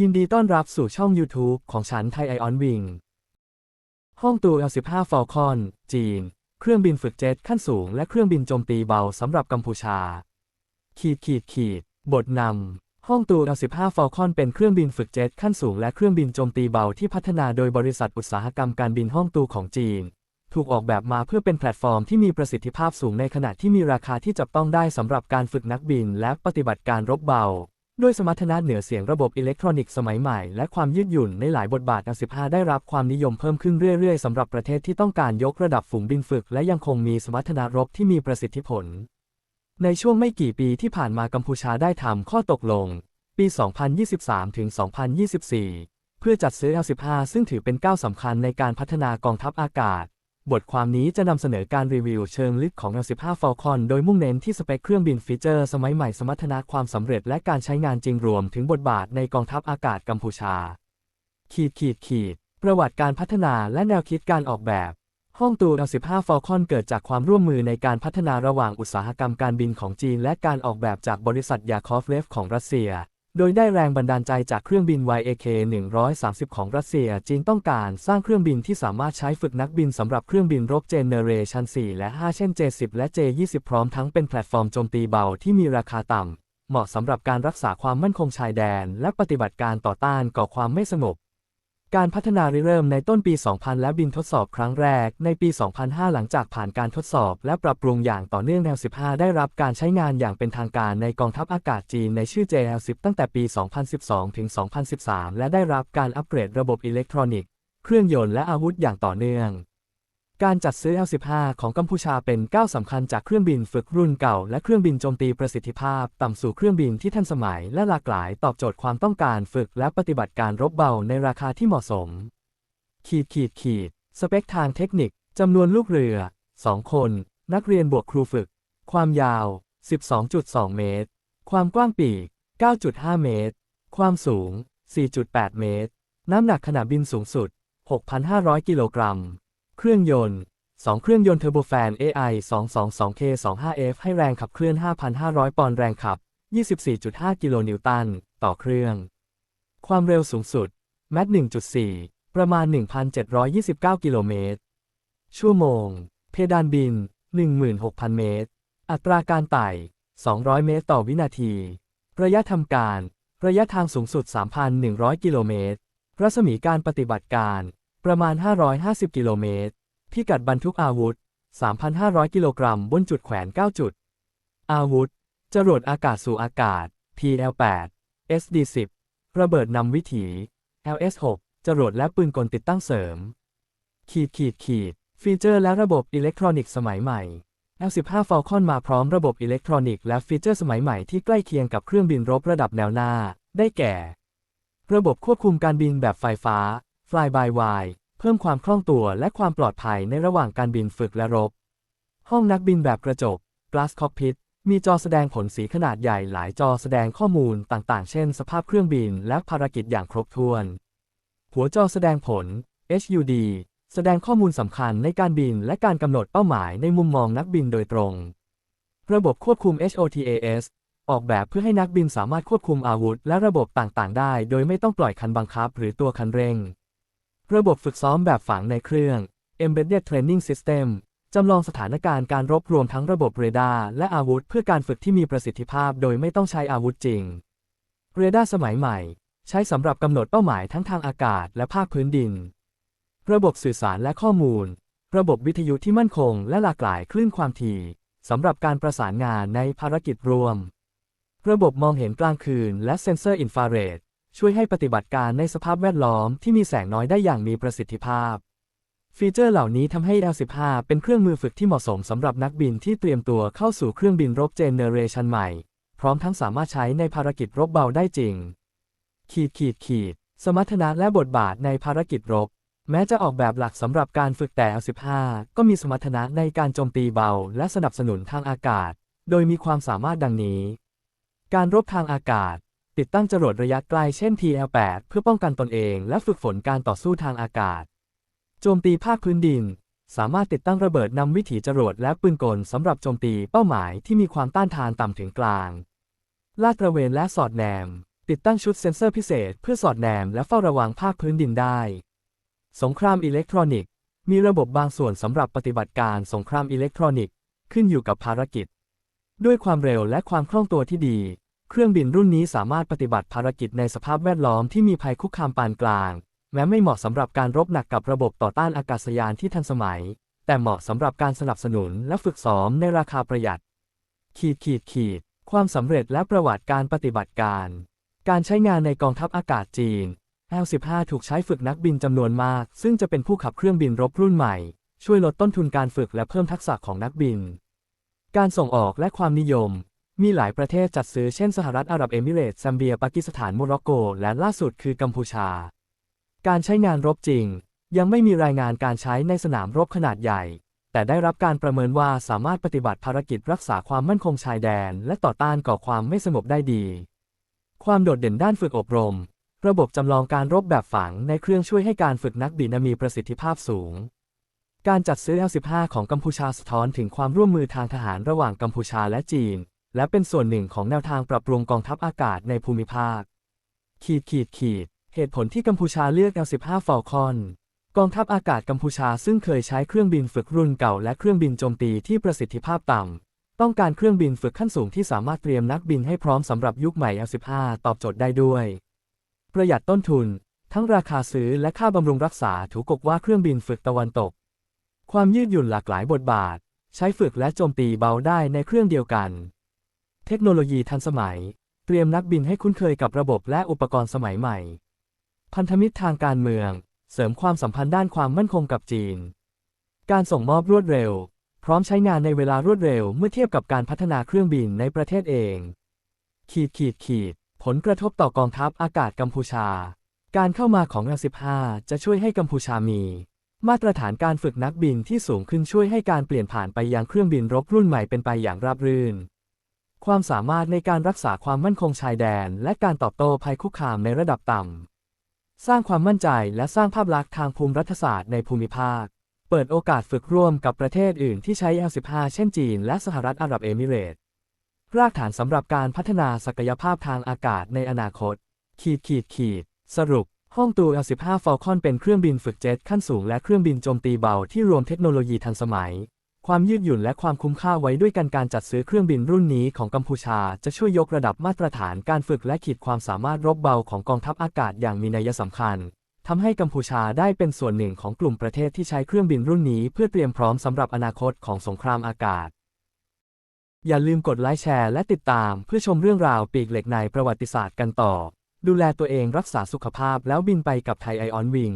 ยินดีต้อนรับสู่ช่อง YouTube ของฉันไทยไอออนวิง ห้องตู L15 Falcon จีน เครื่องบินฝึกเจ็ตขั้นสูงและเครื่องบินโจมตีเบาสำหรับกัมพูชา ขีดขีดขีด บทนำ ห้องตู L15 Falcon เป็นเครื่องบินฝึกเจ็ตขั้นสูงและเครื่องบินโจมตีเบาที่พัฒนาโดยบริษัทอุตสาหกรรมการบินห้องตูของจีน ถูกออกแบบมาเพื่อเป็นแพลตฟอร์มที่มีประสิทธิภาพสูงในขณะที่มีราคาที่จับต้องได้สำหรับการฝึกนักบินและปฏิบัติการรบเบา ด้วยสมรรถนะเหนือเสียงระบบอิเล็กทรอนิกส์สมัยใหม่ และความยืดหยุ่นในหลายบทบาท L15 ได้รับความนิยมเพิ่มขึ้นเรื่อยๆ สำหรับประเทศที่ต้องการยกระดับฝูงบินฝึก และยังคงมีสมรรถนะรบที่มีประสิทธิผล ในช่วงไม่กี่ปีที่ผ่านมากัมพูชาได้ทำข้อตกลง ปี 2023 ถึง 2024 เพื่อจัดซื้อ L15 ซึ่งถือเป็นก้าวสำคัญในการพัฒนากองทัพอากาศ บทความนี้จะนำเสนอการรีวิวเชิงลึกของ L15 Falcon โดยมุ่งเน้นที่สเปคเครื่องบินฟีเจอร์สมัยใหม่สมรรถนะความสำเร็จและการใช้งานจริงรวมถึงบทบาทในกองทัพอากาศกัมพูชา ขีดขีดขีด ประวัติการพัฒนาและแนวคิดการออกแบบ ห้องตู L15 Falcon เกิดจากความร่วมมือในการพัฒนาระหว่างอุตสาหกรรมการบินของจีน และการออกแบบจากบริษัทยาคอฟเลฟของรัสเซีย โดยได้แรงบันดาลใจจากเครื่องบิน YAK 130 ของรัสเซีย จีนต้องการสร้างเครื่องบินที่สามารถใช้ฝึกนักบินสำหรับเครื่องบินรบเจเนเรชัน4 และ 5 เช่น J10 และ J20 พร้อมทั้งเป็นแพลตฟอร์มโจมตีเบาที่มีราคาต่ำ เหมาะสำหรับการรักษาความมั่นคงชายแดน และปฏิบัติการต่อต้านก่อความไม่สงบ การพัฒนาริเริ่มในต้นปี 2000 และบินทดสอบครั้งแรก ในปี 2005 หลังจากผ่านการทดสอบและปรับปรุงอย่างต่อเนื่องแนว 15 ได้รับการใช้งานอย่างเป็นทางการในกองทัพอากาศจีนในชื่อ JL10 ตั้งแต่ปี 2012 ถึง 2013 และได้รับการอัปเกรดระบบอิเล็กทรอนิกส์ เครื่องยนต์และอาวุธอย่างต่อเนื่อง การจัดซื้อ L15 ของกัมพูชาเป็นก้าวสำคัญจากเครื่องบินฝึกรุ่นเก่า และเครื่องบินโจมตีประสิทธิภาพ ต่ำสู่เครื่องบินที่ทันสมัยและหลากหลายตอบโจทย์ความต้องการฝึกและปฏิบัติการรบเบาในราคาที่เหมาะสม ขีดขีดขีด สเปคทางเทคนิคจำนวนลูกเรือ 2 คน นักเรียนบวกครูฝึก ความยาว 12.2 เมตร ความกว้างปีก 9.5 เมตร ความสูง 4.8 เมตร น้ำหนักขณะบินสูงสุด 6,500 กิโลกรัม เครื่องยนต์ 2 เครื่องยนต์เทอร์โบแฟน AI 222K25F ให้แรงขับเคลื่อน 5,500 ปอนด์แรงขับ 24.5 กิโลนิวตัน ต่อเครื่อง ความเร็วสูงสุด แมท1.4 ประมาณ 1,729 กิโลเมตร ชั่วโมง เพดานบิน 16,000 เมตร อัตราการไต่ 200 เมตรต่อวินาที ระยะทำการ ระยะทางสูงสุด 3,100 กิโลเมตร รัศมีการปฏิบัติการ ประมาณ 550 กิโลเมตร พิกัดบรรทุกอาวุธ 3,500 กิโลกรัมบนจุดแขวน 9 จุด อาวุธ จรวดอากาศสู่อากาศ PL8 SD10 ระเบิดนำวิถี LS6 จรวดและปืนกลติดตั้งเสริม ขีดขีดขีด ฟีเจอร์และระบบอิเล็กทรอนิกส์สมัยใหม่ L15 Falcon มาพร้อมระบบอิเล็กทรอนิกส์และฟีเจอร์สมัยใหม่ที่ใกล้เคียงกับเครื่องบินรบระดับแนวหน้า ได้แก่ ระบบควบคุมการบินแบบไฟฟ้า Fly by Wire เพิ่มความคล่องตัวและความปลอดภัยในระหว่างการบินฝึกและรบ ห้องนักบินแบบกระจก Glass Cockpit มีจอแสดงผลสีขนาดใหญ่หลายจอแสดงข้อมูลต่างๆ เช่น สภาพเครื่องบินและภารกิจอย่างครบถ้วน หัวจอแสดงผล HUD แสดงข้อมูลสำคัญในการบินและการกำหนดเป้าหมายในมุมมองนักบินโดยตรง ระบบควบคุม HOTAS ออกแบบเพื่อให้นักบินสามารถควบคุมอาวุธและระบบต่างๆ ได้ โดยไม่ต้องปล่อยคันบังคับหรือตัวคันเร่ง ระบบฝึกซ้อมแบบฝังในเครื่อง Embedded Training System จำลองสถานการณ์การรบรวมทั้งระบบเรดาร์และอาวุธเพื่อการฝึกที่มีประสิทธิภาพโดยไม่ต้องใช้อาวุธจริง เรดาร์สมัยใหม่ ใช้สำหรับกำหนดเป้าหมายทั้งทางอากาศและภาคพื้นดิน ระบบสื่อสารและข้อมูล ระบบวิทยุที่มั่นคงและหลากหลายคลื่นความถี่สำหรับการประสานงานในภารกิจรวม ระบบมองเห็นกลางคืนและเซ็นเซอร์อินฟราเรด ช่วยให้ปฏิบัติการในสภาพแวดล้อมที่มีแสงน้อยได้อย่างมีประสิทธิภาพ ฟีเจอร์เหล่านี้ทำให้ L15 เป็นเครื่องมือฝึกที่เหมาะสมสำหรับนักบินที่เตรียมตัวเข้าสู่เครื่องบินรบเจเนเรชันใหม่ พร้อมทั้งสามารถใช้ในภารกิจรบเบาได้จริง ขีดขีดขีด สมรรถนะและบทบาทในภารกิจรบ แม้จะออกแบบหลักสำหรับการฝึกแต่ L15 ก็มีสมรรถนะในการโจมตีเบา และสนับสนุนทางอากาศ โดยมีความสามารถดังนี้ การรบทางอากาศ ติดตั้งจรวดระยะไกลเช่น TL8 เพื่อป้องกันตนเองและฝึกฝนการต่อสู้ทางอากาศ โจมตีภาคพื้นดิน สามารถติดตั้งระเบิดนำวิถีจรวดและปืนกลสำหรับโจมตีเป้าหมายที่มีความต้านทานต่ำถึงกลาง ลาดตระเวนและสอดแนม ติดตั้งชุดเซ็นเซอร์พิเศษเพื่อสอดแนมและเฝ้าระวังภาคพื้นดินได้ สงครามอิเล็กทรอนิกส์ มีระบบบางส่วนสำหรับปฏิบัติการสงครามอิเล็กทรอนิกส์ขึ้นอยู่กับภารกิจ ด้วยความเร็วและความคล่องตัวที่ดี เครื่องบินรุ่นนี้สามารถปฏิบัติภารกิจในสภาพแวดล้อมที่มีภัยคุกคามปานกลาง แม้ไม่เหมาะสำหรับการรบหนักกับระบบต่อต้านอากาศยานที่ทันสมัย แต่เหมาะสำหรับการสนับสนุนและฝึกซ้อมในราคาประหยัด ขีดขีดขีด ความสำเร็จและประวัติการปฏิบัติการ การใช้งานในกองทัพอากาศจีน L-15 ถูกใช้ฝึกนักบินจำนวนมาก ซึ่งจะเป็นผู้ขับเครื่องบินรบรุ่นใหม่ ช่วยลดต้นทุนการฝึกและเพิ่มทักษะของนักบิน การส่งออกและความนิยม มีหลายประเทศจัดซื้อเช่นสหรัฐอาหรับเอมิเรตส์ซัมเบียปากีสถานโมร็อกโก และล่าสุดคือกัมพูชา การใช้งานรบจริง ยังไม่มีรายงานการใช้ในสนามรบขนาดใหญ่ แต่ได้รับการประเมินว่าสามารถปฏิบัติภารกิจรักษาความมั่นคงชายแดน และต่อต้านก่อความไม่สงบได้ดี ความโดดเด่นด้านฝึกอบรม ระบบจำลองการรบแบบฝังในเครื่องช่วยให้การฝึกนักบินมีประสิทธิภาพสูง การจัดซื้อ L-15 ของกัมพูชาสะท้อนถึงความร่วมมือทางทหารระหว่างกัมพูชาและจีน และเป็นส่วนหนึ่งของแนวทางปรับปรุงกองทัพอากาศในภูมิภาค ขีดขีดขีด เหตุผลที่กัมพูชาเลือก L-15 Falcon กองทัพอากาศกัมพูชาซึ่งเคยใช้เครื่องบินฝึกรุ่นเก่าและเครื่องบินโจมตีที่ประสิทธิภาพต่ำ ต้องการเครื่องบินฝึกขั้นสูงที่สามารถเตรียมนักบินให้พร้อมสำหรับยุคใหม่ L-15 ตอบโจทย์ได้ด้วย ประหยัดต้นทุน ทั้งราคาซื้อและค่าบำรุงรักษาถูกกว่าเครื่องบินฝึกตะวันตก ความยืดหยุ่นหลากหลายบทบาท ใช้ฝึกและโจมตีเบาได้ในเครื่องเดียวกัน เทคโนโลยีทันสมัย เตรียมนักบินให้คุ้นเคยกับระบบและอุปกรณ์สมัยใหม่ พันธมิตรทางการเมือง เสริมความสัมพันธ์ด้านความมั่นคงกับจีน การส่งมอบรวดเร็ว พร้อมใช้งานในเวลารวดเร็วเมื่อเทียบกับการพัฒนาเครื่องบินในประเทศเอง ขีดขีดขีด ผลกระทบต่อกองทัพอากาศกัมพูชา การเข้ามาของ L-15 จะช่วยให้กัมพูชามี มาตรฐานการฝึกนักบินที่สูงขึ้นช่วยให้การเปลี่ยนผ่านไปยังเครื่องบินรบรุ่นใหม่เป็นไปอย่างราบรื่น ความสามารถในการรักษาความมั่นคงชายแดน และการตอบโต้ภัยคุกคามในระดับต่ำ สร้างความมั่นใจและสร้างภาพลักษณ์ทางภูมิรัฐศาสตร์ในภูมิภาค เปิดโอกาสฝึกร่วมกับประเทศอื่นที่ใช้ L-15 เช่นจีน และสหรัฐอาหรับเอมิเรตส์รากฐานสำหรับการพัฒนาศักยภาพทางอากาศในอนาคต ขีดขีดขีด สรุป ห้องตู L-15 Falcon เป็นเครื่องบินฝึกเจ็ตขั้นสูงและเครื่องบินโจมตีเบาที่รวมเทคโนโลยีทันสมัย ความยืดหยุ่นและความคุ้มค่าไว้ด้วยกันการจัดซื้อเครื่องบินรุ่นนี้ของกัมพูชา จะช่วยยกระดับมาตรฐานการฝึกและขีดความสามารถรบเบาของกองทัพอากาศอย่างมีนัยสำคัญทำให้กัมพูชาได้เป็นส่วนหนึ่งของกลุ่มประเทศที่ใช้เครื่องบินรุ่นนี้เพื่อเตรียมพร้อมสำหรับอนาคตของสงครามอากาศ อย่าลืมกดไลค์แชร์และติดตามเพื่อชมเรื่องราวปีกเหล็กในประวัติศาสตร์กันต่อ ดูแลตัวเองรักษาสุขภาพแล้วบินไปกับไทยไอออนวิง